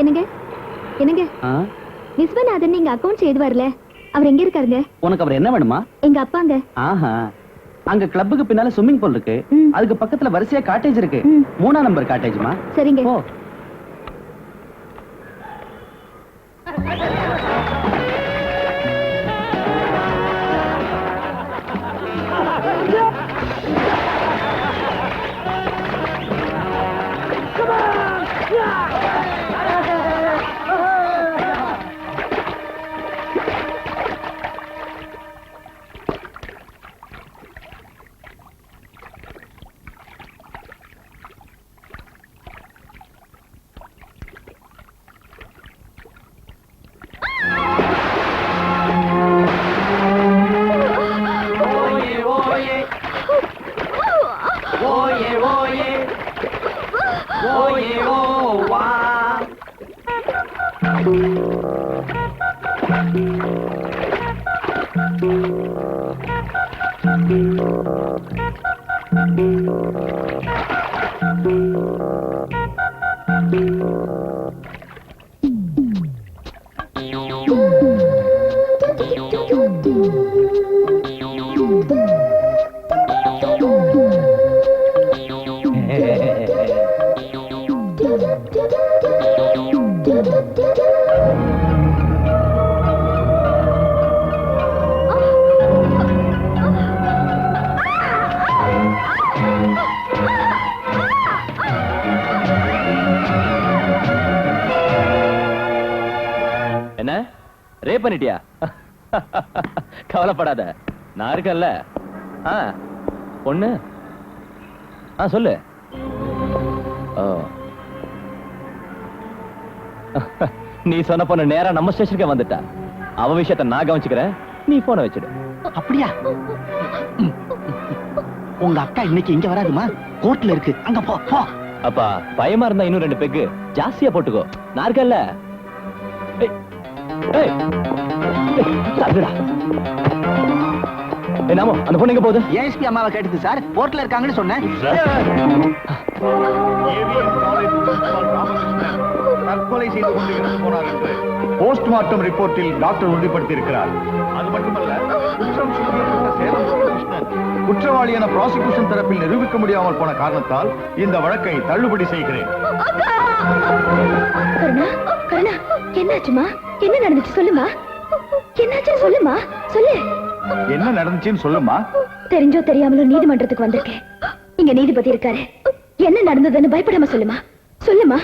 என்னங்க? என்னங்க? விஸ்வநாதன் நீங்க அக்கவுண்ட்ஸ் எழுதுவார்ல அவர் எங்க இருக்காருங்க? உனக்கு அவர் என்ன வேணுமா? எங்க அப்பாங்க. ஆஹா. அங்க கிளப்புக்கு பின்னால ஸ்விம்மிங் பூல் இருக்கு. அதுக்கு பக்கத்துல வரிசையா காட்டேஜ் இருக்கு. மூணா நம்பர் காட்டேஜ்மா சரிங்க. என்ன? ரேப் பண்ணிட்டியா? கவலைப்படாத. நான் இருக்கேன்ல. ஆ பொண்ணு? ஆ சொல்லு. ஓ. நீ சொன்ன பொண்ணு நேரா நம்ம ஸ்டேஷனுக்கே வந்துட்டா. அவ விஷயத்த நான் கவனிச்சுக்கிறேன். நீ போனை வச்சிடு. அப்படியா. உங்க அக்கா இன்னைக்கு இங்க வராதுமா? கோர்ட்ல இருக்கு. அங்க போ போ. அப்பா பயமா இருந்தா இன்னும் ரெண்டு பெக்கு. ஜாஸ்தியா போட்டுக்கோ. நான் இருக்கேன்ல. ஏய், ஏய், தள்ளுடா. ஏய், நாமோ, அந்த பொண்ணு எங்க போகுது? ஏஎஸ்பி அம்மாவை கேட்டது சார்? கோர்ட்ல இருக்காங்கன்னு சொன்னேன். தற்கொலை செய்து கொண்டு இறந்து போனார் என்று போஸ்ட்மார்ட்டம் ரிப்போர்ட்டில் டாக்டர் உறுதிப்படுத்தி இருக்கிறார் அது மட்டுமல்ல குற்றம் சுமத்தப்பட்ட சேலம் கிருஷ்ணன் குற்றவாளி என ப்ராசிக்யூஷன் தரப்பில் நிரூபிக்க முடியாமல் போன காரணத்தால் இந்த வழக்கை தள்ளுபடி செய்கிறேன். என்னாச்சுமா? என்ன நடந்துச்சு சொல்லுமா? என்னாச்சு சொல்லுமா? சொல்லு. என்ன நடந்துச்சுன்னு சொல்லுமா? தெரிஞ்சோ தெரியாமலோ நீதிமன்றத்துக்கு வந்திருக்கேன். இங்க நீதிபதி இருக்காரு. என்ன நடந்ததுன்னு பயப்படாம சொல்லுமா? சொல்லுமா?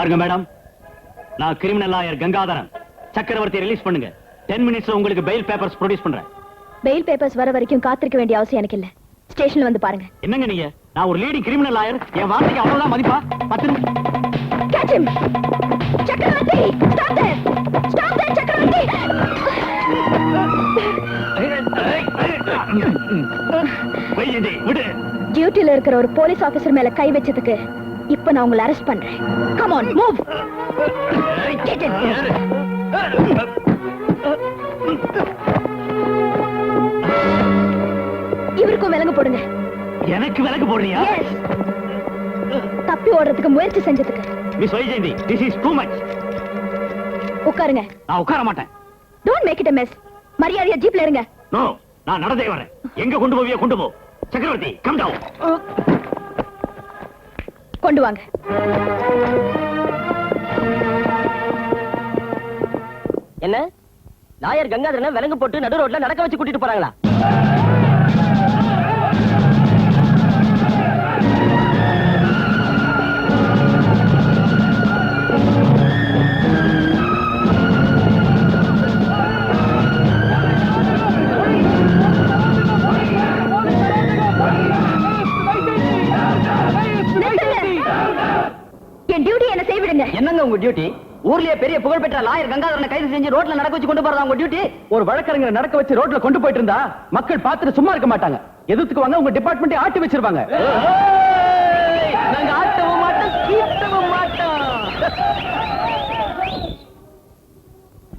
பாருங்க மேடம் நான் criminal lawyer Gangadharan Chakravarthy release பண்ணுங்க டென் மினிட்ஸ்ல உங்களுக்கு பெயில் பேப்பர்ஸ் ப்ரொடியூஸ் பண்றேன் பெயில் பேப்பர்ஸ் வர வரைக்கும் காத்திருக்க வேண்டிய அவசியம் எனக்கு இல்ல ஸ்டேஷன்ல வந்து பாருங்க என்னங்க நீங்க நான் ஒரு லேடி கிரிமினல் லாயர் என் வார்த்தைக்கு அவ்வளவுதான் மதிப்பா பத்து நிமிஷம் Catch him! சக்கரவர்த்தி stop there! Stop there, சக்கரவர்த்தி! விடு டியூட்டில இருக்கிற ஒரு போலீஸ் ஆபீசர் மேல கை வச்சதுக்கு இப்ப நான் உங்களை அரெஸ்ட் பண்றேன். Come on move get in இவருக்கும் விலங்கு போடுங்க. எனக்கு விலக்கு போடுறியா? எஸ் தப்பி ஓடுறதுக்கு முயற்சி செஞ்சதுக்கு. Miss Vaijayanthi this is too much உட்காருங்க. நான் உட்கார மாட்டேன். Don't make it a mess. மரியாதையா ஜீப்ல இருங்க. நோ நான் நடந்தே வரேன். எங்க கொண்டு போவியோ கொண்டு போ. சக்கரவர்த்தி கம் டவுன் கொண்டு வாங்க. என்ன? லாயர் கங்காதரனை விலங்கு போட்டு நடு ரோட்ல நடக்க வச்சு கூட்டிட்டு போறாங்களா? என் டியூட்டி என்ன செய்விடுங்க. என்னங்க உங்க டியூட்டி ஊர்லயே பெரிய புகழ்பெற்ற லாயர் கங்காதரனை கைது செஞ்சு ரோட்ல நடக்க வச்சு கொண்டு போறதா உங்க டியூட்டி ஒரு வழக்கறிஞரை நடக்க வச்சு ரோட்ல கொண்டு போயிட்டு இருந்தா மக்கள் பார்த்துட்டு சும்மா இருக்க மாட்டாங்க. எதிர்த்துக்கு வாங்க உங்க டிபார்ட்மெண்ட் ஆட்டி வச்சிருவாங்க. நாங்க ஆட்டவும் மாட்டோம் கீட்டவும் மாட்டோம்.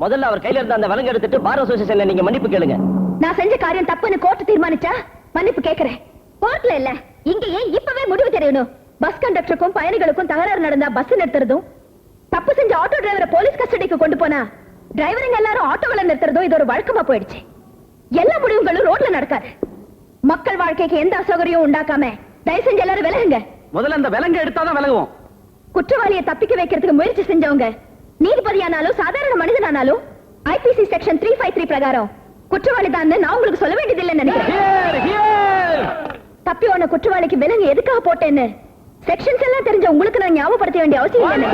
முதல்ல அவர் கையில இருந்த அந்த விலங்கு எடுத்துட்டு பார் அசோசியேஷன்ல நீங்க மன்னிப்பு கேளுங்க. நான் செஞ்ச காரியம் தப்புன்னு கோர்ட் தீர்மானிச்சா? மன்னிப்பு கேக்குறேன். கோர்ட்ல இல்ல இங்கேயே இப்பவே முடிவு தெரியணும். பஸ் கண்டக்டருக்கும் பயணிகளுக்கும் தகராறு நடந்தா பஸ் நிறுத்துறதும்? தப்பு செஞ்ச ஆட்டோ டிரைவரை போலீஸ் கஸ்டடிக்கு கொண்டு போனா டிரைவருங்க எல்லாரும் ஆட்டோவில் நிறுத்துறதும் இது ஒரு வழக்கமா போயிடுச்சு. எல்லா முடிவுகளும் ரோட்ல நடக்காது. மக்கள் வாழ்க்கைக்கு எந்த அசௌகரியம் உண்டாக்காம தயவு செஞ்சு எல்லாரும் விலகுங்க. முதல்ல அந்த விலங்கு எடுத்தாதான் விலகுவோம். குற்றவாளியை தப்பிக்க வைக்கிறதுக்கு முயற்சி செஞ்சவங்க நீதிபதியானாலும் சாதாரண மனிதனானாலும் IPC section three five three பிரகாரம் குற்றவாளி தான் நான் உங்களுக்கு சொல்ல வேண்டியதில்லைன்னு நினைக்கிறேன். தப்பி ஓன குற்றவாளிக்கு விலங்கு எதுக்காக போட்டேன்னு செக்ஷன்ஸ் எல்லாம் தெரிஞ்ச உங்களுக்கு நான் ஞாபகப்படுத்த வேண்டிய அவசியம் இல்லை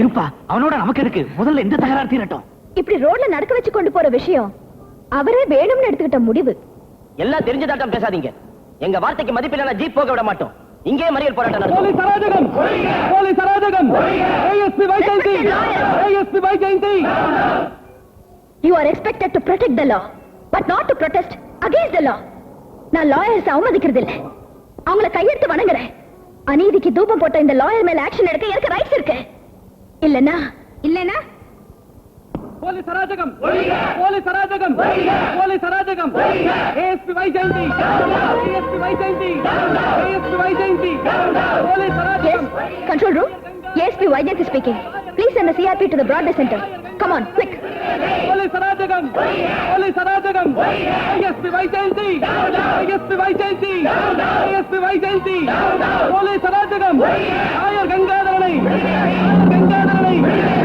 இருப்பா அவனோட நமக்கு இருக்கு முதல்ல இந்த தகராறு தீரட்டும். இப்படி ரோட்ல நடக்க வச்சு கொண்டு போற விஷயம் அவரே வேணும்னு எடுத்துக்கிட்ட முடிவு. எல்லாம் தெரிஞ்சதாட்டம் பேசாதீங்க. எங்க வார்த்தைக்கு மதிப்பில்லை ஜீப் போக விட மாட்டோம். இங்கே மறியல் போராட்டம் நடக்கும். அராஜகம்! போலீஸ் அராஜகம்! ASP Vaijayanthi ASP Vaijayanthi you are expected to protect the law but not to protest. The law. நான் லாயர்ஸ் அவமதிக்கிறது இல்ல அவங்கள கையெடுத்து வணங்குறேன். அநீதிக்கு தூபம் போட்ட இந்த லாயர் மேல ஆக்ஷன் எடுக்க எனக்கு ரைட்ஸ் இருக்கு. இல்லனா இல்லனா போலீஸ் அராஜகம். போலீஸ் அராஜகம். போலீஸ் அராஜகம். ASP Vaijayanthi ASP Vaijayanthi ASP Vaijayanthi police அராஜகம். Control room SP Vaijayanthi speaking please send the CRP to the Broadway Center. Come on, quick. Police அராஜகம் போலீஸ் அராஜகம் ASP Vaijayanthi ASP Vaijayanthi ASP Vaijayanthi police அராஜகம் ஆயர் கங்காதரனை ஆயர் கங்காதரனை ஆயர் கங்காதரனை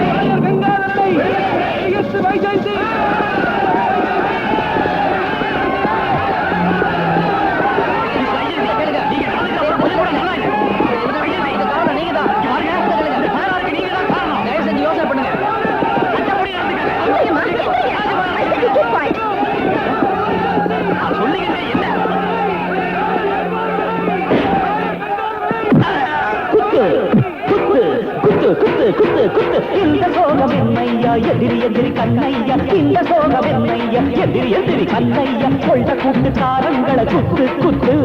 குத்து குத்து குத்து குத்து இந்த சோகம் என்னையா எதிரி எதிரி கண்ணையா இந்த சோகம் என்னையா எதிரி எதிரி கண்ணையா கொள்ள கூட்டு காரங்களை குத்து குத்து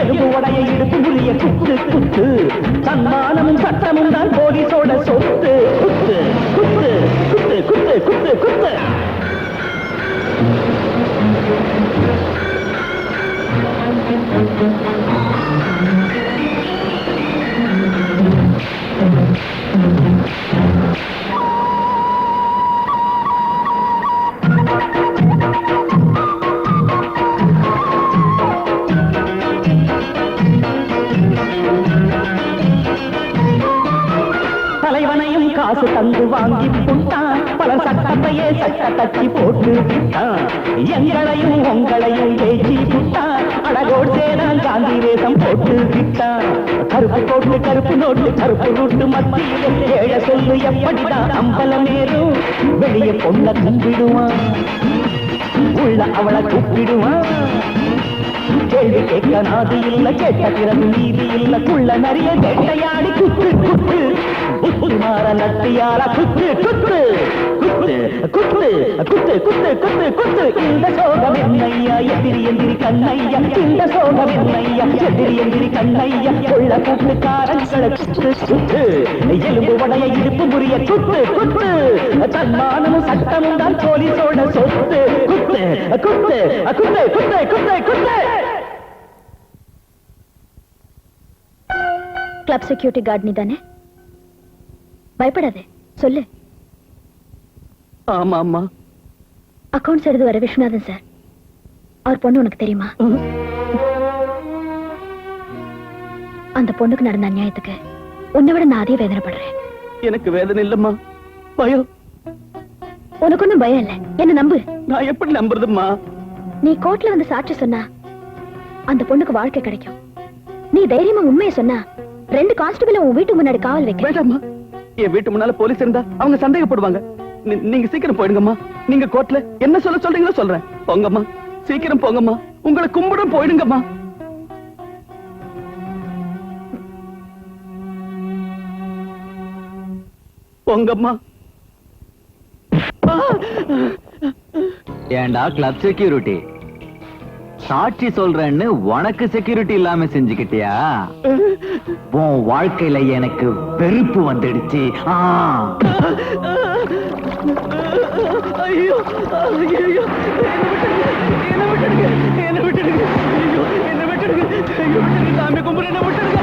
எலும்பு உடைய இடுப்பு முறிய குத்து குத்து சன்மானமும் சட்டமும் தான் போலீஸோட சொத்து குத்து குத்து குத்து குத்து குத்து குத்து தலைவனை சட்ட தட்டி போட்டு விட்டான். எங்களையும் உங்களையும் ஏச்சி புட்டான் அழகோடு சேதான் காந்தி வேஷம் போட்டு விட்டான். கருப்பு போட்டு கருப்பு நோட்டு கருப்பு நோட்டு மத்தியில் ஏழ சொல்லு எப்படிதான் அம்பலமேறும் வெளியே பொண்ண கும்பிடுவான். உள்ள அவளை கூப்பிடுவான். கேள்வி கேட்க நாதி இல்ல கேட்ட பிறகு நீதி இல்ல. குள்ள நிறைய வேட்டையாடி குத்து குத்து. குத்து மாற நத்தியால குத்து குத்து. குத்து குத்து குத்து குத்து குத்து குத்து. இந்த சோகம் என்னையா எதிரி எந்திரி கண்ணையா? இந்த சோகம் என்னையா எதிரி எந்திரி கண்ணையா? கொள்ள கூட்டு காரங்களை குத்து குத்து எலும்பு வடைய இருப்பு முறிய குத்து குத்து. தன்மானமும் சட்டமும் தான் போலீஸோட சொத்து. குத்து குத்து குத்து குத்து குத்து குத்து. கிளப் செக்யூரிட்டி கார்டு நீ தானே பயப்படாதே. சொல்லு. ஆமா ஆமா அக்கவுண்ட்ஸ் எழுது வர விஸ்வநாதன் சார். அவர் பொண்ணு உனக்கு தெரியுமா? அந்த பொண்ணுக்கு நடந்த அநியாயத்துக்கு உன்னை விட நான் அதே வேதனைப்படுறேன். எனக்கு வேதனை இல்லம்மா. பயம். உனக்கு ஒன்றும் பயம் இல்லை. என்ன நம்பு? நான் எப்படி நம்புறதும்மா? நீ கோர்ட்ல வந்து சாட்சி சொன்னா அந்த பொண்ணுக்கு வாழ்க்கை கிடைக்கும். நீ தைரியமா உண்மையை சொன்னா ரெண்டு கான்ஸ்டபிள் உன் வீட்டு முன்னாடி காவல் வைக்க. வேண்டாம்மா. என் வீட்டு முன்னால போலீஸ் இருந்தா அவங்க சந்தேகப்படுவாங்க. நீங்க சீக்கிரம் போயிடுங்கம்மா. நீங்க கோர்ட்ல என்ன சொல்ல சொல்றீங்களோ சொல்றேன். போங்கம்மா. சீக்கிரம் போங்கம்மா. உங்களை கும்பிட போயிடுங்கம்மா. போங்கம்மா. ஏண்டா கிளப் செக்யூரிட்டி சாட்சி சொல்றேன்னு உனக்கு செக்யூரிட்டி இல்லாம செஞ்சுக்கிட்டியா? உன் வாழ்க்கையில எனக்கு வெறுப்பு வந்துடுச்சு. ஆ. ஐயோ என்ன விட்டுடுங்க என்ன விட்டுடுங்க என்ன விட்டுடுங்க ஐயோ விட்டுடுங்க சாமி கும்பிடு என்ன விட்டுடுங்க.